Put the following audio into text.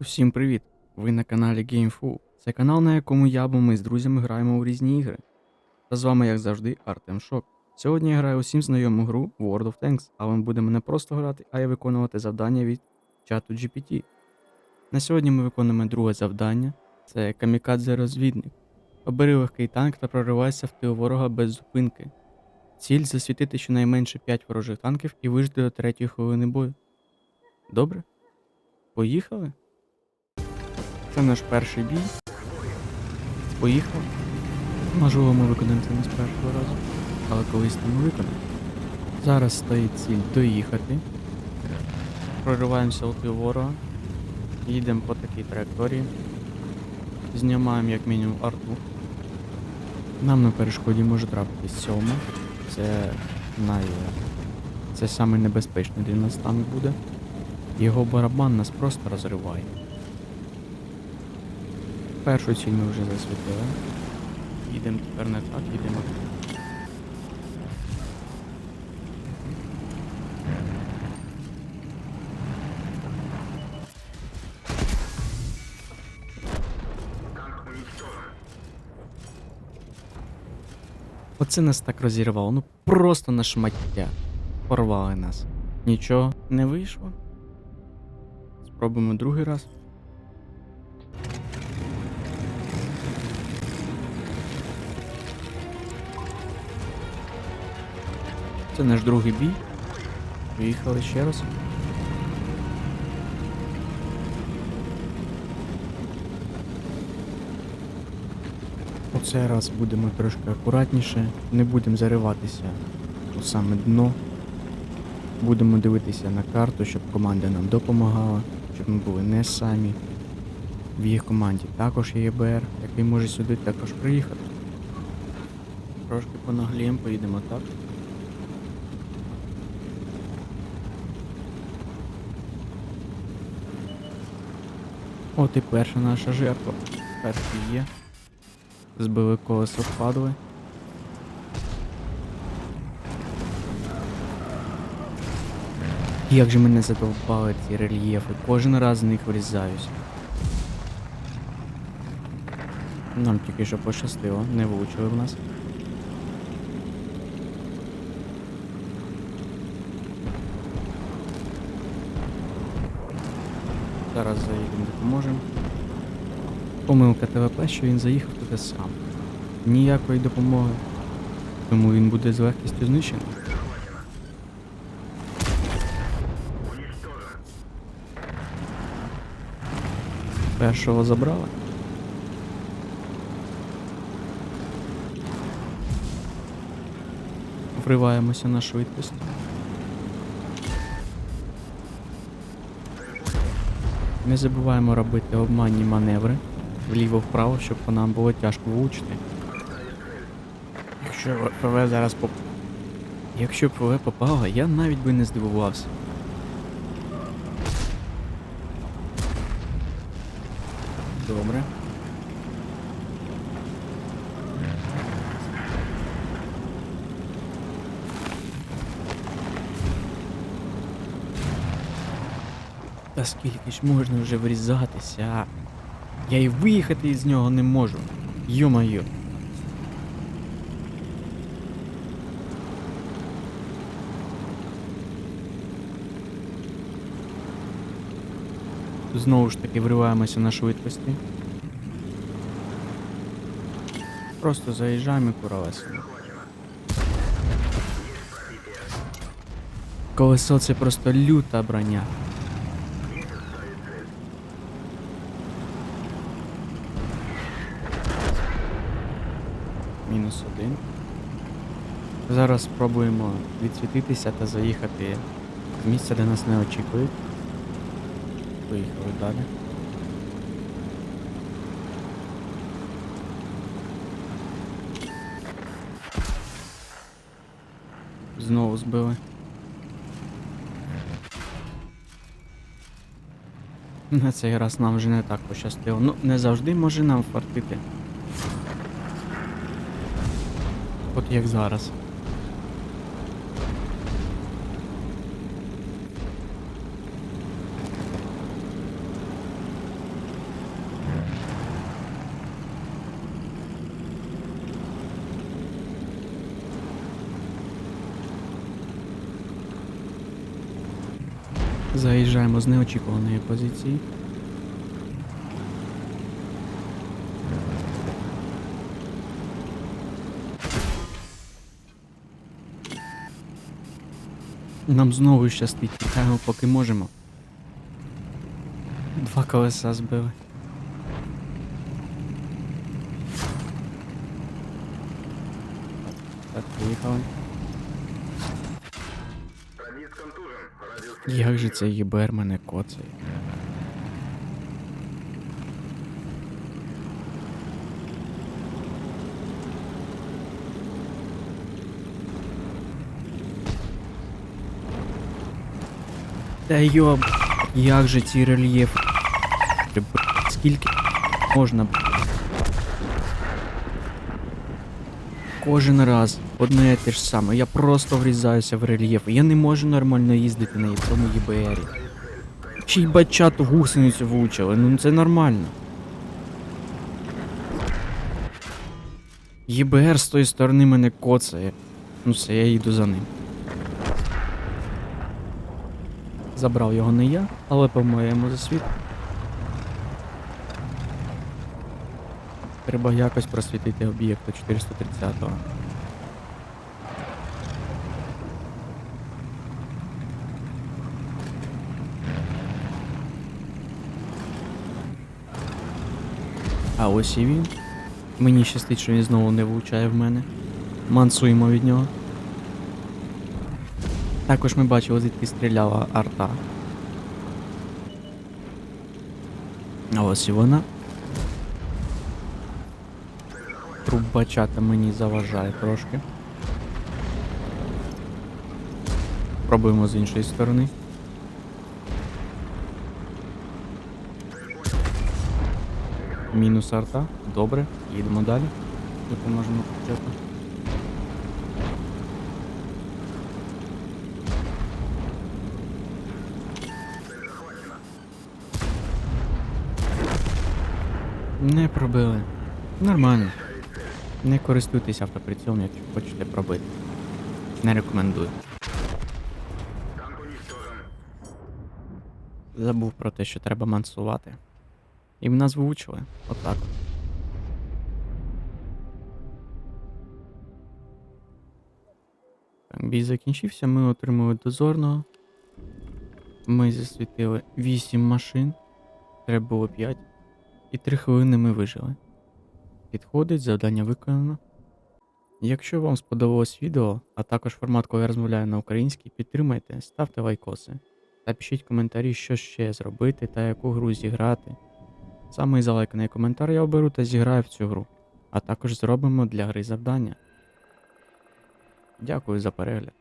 Усім привіт! Ви на каналі GameFu. Це канал, на якому я або ми з друзями граємо у різні ігри. Та з вами, як завжди, Артем Шок. Сьогодні я граю усім знайому гру World of Tanks, але ми будемо не просто грати, а й виконувати завдання від чату GPT. На сьогодні ми виконуємо друге завдання це камікадзе розвідник. Обери легкий танк та проривайся в тил ворога без зупинки. Ціль засвітити щонайменше 5 ворожих танків і вижити до третьої хвилини бою. Добре? Поїхали? Це наш перший бій. Поїхали. Можливо, ми виконаємо це не з першого разу, але колись там ми виконаємо. Зараз стоїть ціль доїхати. Прориваємося у тил ворога. Їдемо по такій траєкторії. Знімаємо як мінімум арту. Нам на перешкоді може трапитись сьома. Це най... Це саме для нас танк буде. Його барабан нас просто розриває. Першу ціль ми вже засвітили. Їдемо тепер не так, їдемо. Оце нас так розірвало, ну просто на шмаття. Порвали нас. Нічого не вийшло. Спробуємо другий раз. Це наш другий бій. Поїхали ще раз. Оцей раз будемо трошки акуратніше, не будемо зариватися у саме дно. Будемо дивитися на карту, щоб команда нам допомагала, щоб ми були не самі. В їх команді також є ЄБР, який може сюди також приїхати. Трошки понагліємо, поїдемо так. От і перша наша жертва. Перший є. Збили колесо впадли. Як же мене задовбали ці рельєфи, кожен раз з них врізаюсь. Нам тільки що пощастило, не влучили в нас. Зараз заїдемо, допоможемо. Помилка ТВП, що він заїхав туди сам. Ніякої допомоги. Тому він буде з легкістю знищений. Першого забрали. Вриваємося на швидкість. Не забуваємо робити обманні маневри вліво-вправо, щоб нам було тяжко влучити. Якщо ПВ зараз поп... Якщо ПВ попало, я навіть би не здивувався. Добре. Та скільки ж можна вже врізатися? Я і виїхати із нього не можу. Йо-моє. Знову ж таки вриваємося на швидкості. Просто заїжджаємо і куралися. Колесо це просто люта броня. Мінус один. Зараз спробуємо відсвітитися та заїхати в місце, де нас не очікують. Поїхали далі. Знову збили. На цей раз нам вже не так пощастило. Ну, не завжди може нам фартити. От як зараз. Заїжджаємо з неочікуваної позиції. Нам знову щастить, тікаємо поки можемо. Два колеса збили. Так, поїхали. Як же цей ЄБР мене коцає? Та йоб, як же ці рельєфи? Скільки можна? Кожен раз одне те ж саме. Я просто врізаюся в рельєф. Я не можу нормально їздити на цьому ЄБРі. Ще й бачату гусеницю влучили, ну це нормально. ЄБР з тої сторони мене коцає. Ну все, я їду за ним. Забрав його не я, але по-моєму засвіт. Треба якось просвітити об'єкта 430-го. А ось і він. Мені щастить, що він знову не влучає в мене. Мансуємо від нього. Також ми бачили, звідки стріляла арта. А ось і вона. Трубачата мені заважає трошки. Пробуємо з іншої сторони. Мінус арта. Добре, їдемо далі. Тут можемо почати. Не пробили. Нормально. Не користуйтесь автоприцілом, якщо хочете пробити. Не рекомендую. Забув про те, що треба мансувати. І в нас влучили. Отак. от. Так, бій закінчився, ми отримали дозорного. Ми засвітили 8 машин. Треба було 5. І 3 хвилини ми вижили. Підходить, завдання виконано. Якщо вам сподобалось відео, а також формат, коли я розмовляю на українській, підтримайте, ставте лайкоси та пишіть коментарі, що ще зробити та яку гру зіграти. Самий залайканий коментар я оберу та зіграю в цю гру, а також зробимо для гри завдання. Дякую за перегляд.